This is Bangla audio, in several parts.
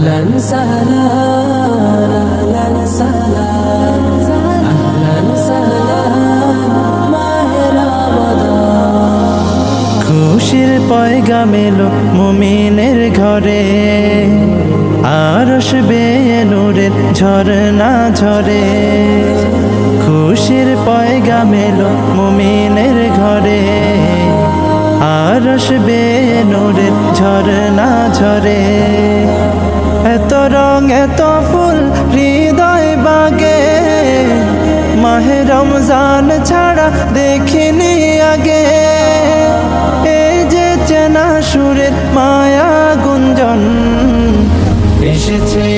أهلا سهلا أهلا سهلا أهلا سهلا মাহে রমাদান খুশির পয়গাম এলো মুমিনের ঘরে আরশ বেয়ে নূরের ঝরনা ঝরে খুশির পয়গাম এলো মুমিনের ঘরে আরশ বেয়ে নূরের ঝরনা ঝরে এত রং, এত ফুল হৃদয় বাগে। মাহে রমজান ছাড়া দেখিনি আগে। এই যে চেনা সুরের মায়া গুঞ্জন, এসেছে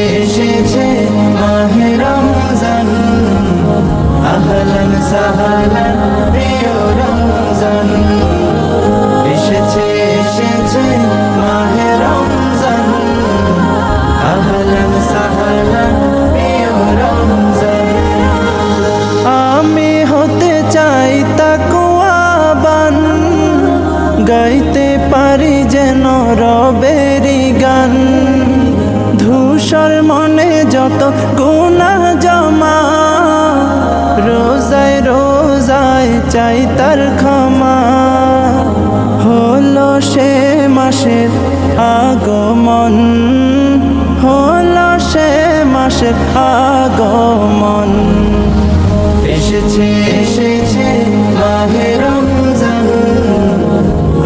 গাইতে পারি যেন রবেরি গান। ধূসর মনে যত গুণা জমা, রোজায় রোজায় চাই তার ক্ষমা। হলো সে মাসের আগমন, হলো সে মাসের আগমন। এসেছে এসেছে, মাহে রমজান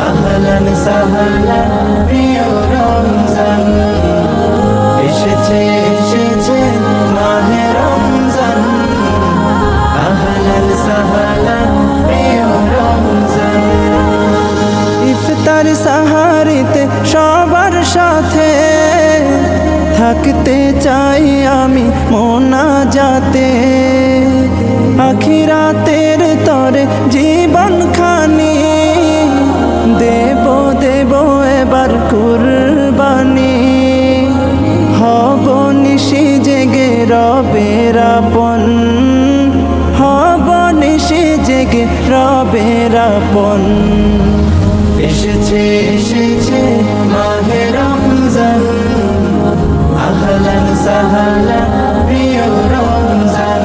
আহলান সাহলান, প্রিয় রমজান। এসেছে এসেছে মাহে রমজান। আহলান সাহলান, প্রিয় রমজান। ইফতার সাহারিতে সবার সাথে থাকতে চাই আমি মোনা যাতে আখিরাতের তরে জীবন খানি থেকে রবের আপন। এসেছে এসেছে মাহে রমজান। আহলান সাহালান প্রিয় রমজান।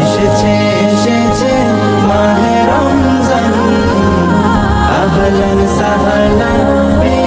এসেছে এসেছে মাহে রমজান। আহলান প্রিয়